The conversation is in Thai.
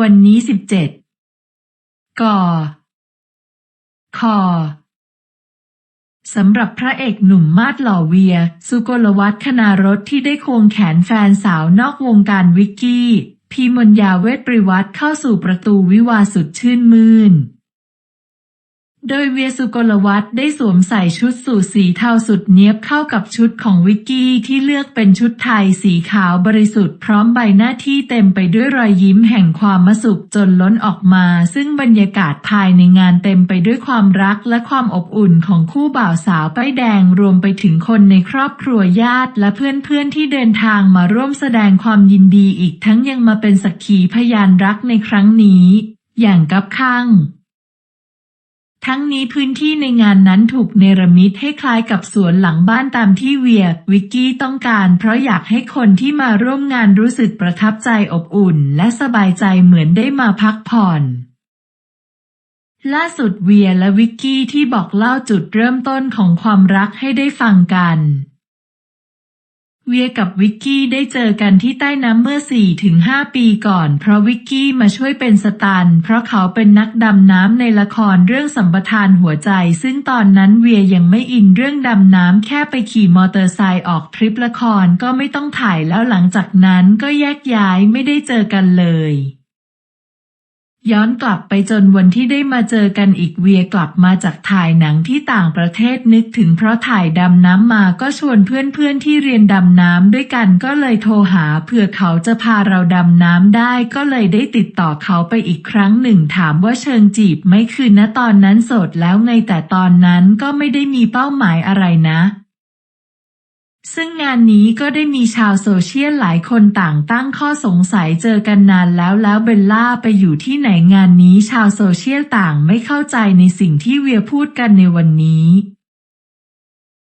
วันนี้สิบเจ็ดก่อคอสำหรับพระเอกหนุ่มมาดหล่อเวีย สุกลวัฒน์คณารถที่ได้ควงแขนแฟนสาวนอกวงการวิกกี้ พีมนยาเวทปริวัตรเข้าสู่ประตูวิวาสุดชื่นมื่น โดยเวียสุกลวัฒน์ได้สวมใส่ชุดสูทสีเทาสุดเนียบเข้ากับชุดของวิกกี้ที่เลือกเป็นชุดไทยสีขาวบริสุทธิ์พร้อมใบหน้าที่เต็มไปด้วยรอยยิ้มแห่งความมสุขจนล้นออกมา ซึ่งบรรยากาศภายในงานเต็มไปด้วยความรักและความอบอุ่นของคู่บ่าวสาวป้ายแดงรวมไปถึงคนในครอบครัวญาติและเพื่อนๆที่เดินทางมาร่วมแสดงความยินดีอีกทั้งยังมาเป็นสักขีพยานรักในครั้งนี้ อย่างกับข้าง ทั้งนี้พื้นที่ในงานนั้นถูกเนรมิตให้คล้ายกับสวนหลังบ้านตามที่เวียวิกกี้ต้องการ เพราะอยากให้คนที่มาร่วมงานรู้สึกประทับใจอบอุ่น และสบายใจเหมือนได้มาพักผ่อน ล่าสุดเวียและวิกกี้ที่บอกเล่าจุดเริ่มต้นของความรักให้ได้ฟังกัน เวียกับวิกกี้ได้เจอกันที่ใต้น้ำเมื่อ 4-5 ปีก่อน เพราะวิกกี้มาช่วยเป็นสตัน เพราะเขาเป็นนักดำน้ำในละครเรื่องสัมปทานหัวใจ ซึ่งตอนนั้นเวียยังไม่อินเรื่องดำน้ำแค่ไปขี่มอเตอร์ไซค์ออกทริปละครก็ไม่ต้องถ่ายแล้วหลังจากนั้นก็แยกย้ายไม่ได้เจอกันเลย ย้อนกลับไปจนวันที่ได้มาเจอกันอีกเวียกลับมาจากถ่ายหนังที่ต่างประเทศนึกถึงเพราะถ่ายดำน้ำมาก็ชวนเพื่อนๆที่เรียนดำน้ำด้วยกันก็เลยโทรหาเผื่อเขาจะพาเราดำน้ำได้ก็เลยได้ติดต่อเขาไปอีกครั้งหนึ่งถามว่าเชิงจีบไม่คือณตอนนั้นโสดแล้วไงแต่ตอนนั้นก็ไม่ได้มีเป้าหมายอะไรนะ ซึ่งงานนี้ก็ได้มีชาวโซเชียลหลายคนต่างตั้งข้อสงสัยเจอกันนานแล้วแล้วเบลล่าไปอยู่ที่ไหนงานนี้ชาวโซเชียลต่างไม่เข้าใจในสิ่งที่เวียพูดกันในวันนี้